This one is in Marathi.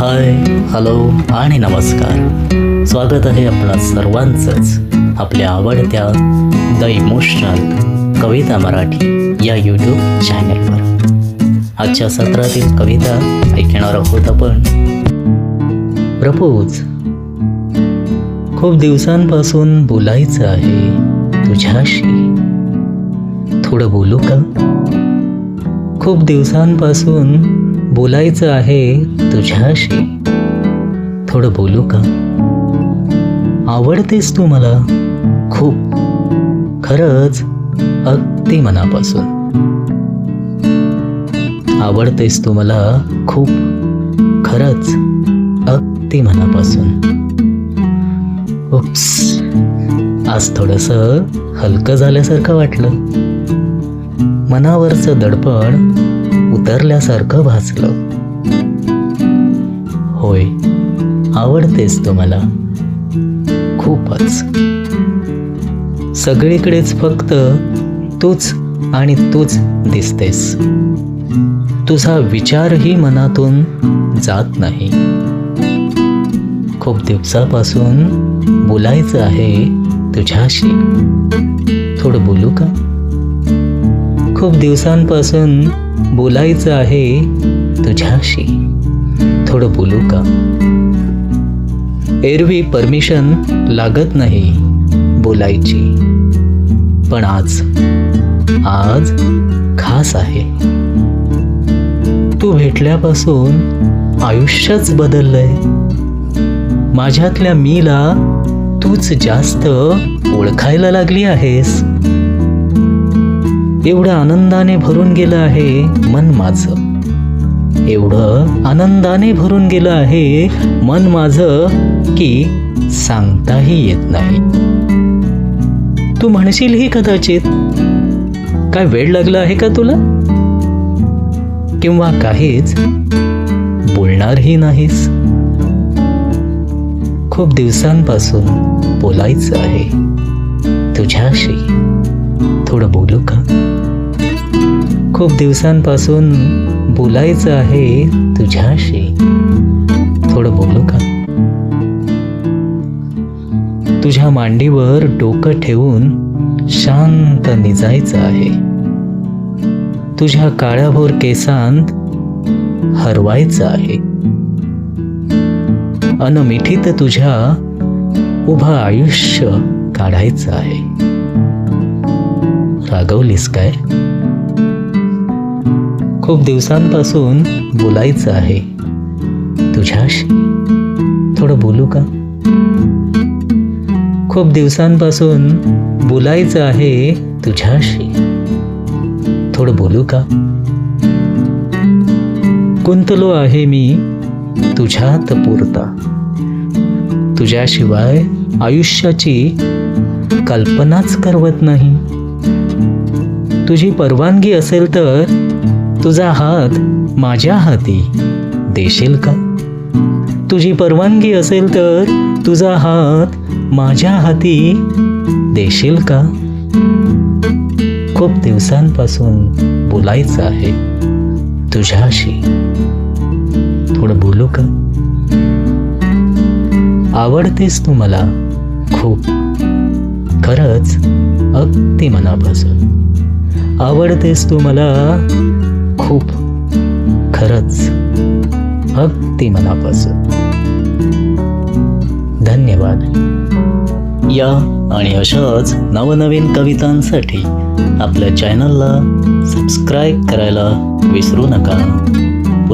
हाय हॅलो आणि नमस्कार. स्वागत आहे आपणा सर्वांचंच आपल्या आवडत्या द इमोशनल कविता मराठी या यूट्यूब चॅनलवर आजच्या सत्रातील कविता ऐकणार आहोत आपण. प्रपोज खूप दिवसांपासून बोलायचं आहे तुझ्याशी. थोडं बोलू का? खूप दिवसांपासून बोलायचं आहे तुझ्याशी? थोडं बोलू का? आवडतेस तू मला? खूप. खरंच अगदी मनापासून. आवडतेस तू मला? खूप. खरंच अगदी मनापासून. उप्स. आज थोडस हलकं झाल्यासारखं वाटलं. मनावरचं दडपण उतरल्यासारखं भासलं होय आवडतेस तू मला. खूपच. सगळीकडेच फक्त तूच आणि तूच दिसतेस. तुझा विचारही मनातून जात नाही. खूप दिवसापासून बोलायचं आहे तुझ्याशी. थोडं बोलू का? खूप दिवसांपासून बोलायचं आहे तुझ्याशी. थोडं बोलू का? एरवी परमिशन लागत नाही बोलायची. पण आज आज खास आहे. तू भेटल्यापासून आयुष्यच बदललंय. माझ्यातल्या मीला तूच जास्त ओळखायला लागली आहेस. एवढं आनंदाने भरून गेलं आहे मन माझं. एवढं आनंदाने भरून गेलं आहे मन माझं की सांगताही येत नाही. तू म्हणशील ही कदाचित? काय वेळ लागला आहे का तुला? किंवा काहीच? बोलणारही नाहीस. खूप दिवसांपासून बोलायचं आहे तुझ्याशी. खूप दिवसांपासून बोलायचं आहे तुझ्याशी. थोडं बोलू का? तुझ्या मांडीवर डोकं ठेवून शांत निजायचं आहे. तुझ्या काळ्याभोर केसांत हरवायचं आहे. अन मिठीत तुझ्या उभं आयुष्य काढायचं आहे. रागवलीस काय? खूप दिवसांपासून बोलायचं आहे. तुझ्याशी थोडं बोलू का? खूप दिवसांपासून बोलायचं आहे तुझ्याशी. थोडं बोलू का? गुंतलो आहे मी तुझ्यात पुरता. तुझ्याशिवाय आयुष्याची कल्पनाच करवत नाही. तुझी परवानगी असेल तर तुझा हात माझ्या हाती देशील का? तुझी परवानगी असेल तर तुझा हात माझ्या हाती देशील का? खूप दिवसांपासून बोलायचं आहे तुझ्याशी. थोडं बोलू का? आवडतेस तू मला खूप. खरंच अगदी मनापासून. आवडतेस तू मला खूप खरंच अगदी मनापासून. धन्यवाद. या आणि अशाच नवनवीन कवितांसाठी आपल्या चॅनलला सबस्क्राईब करायला विसरू नका.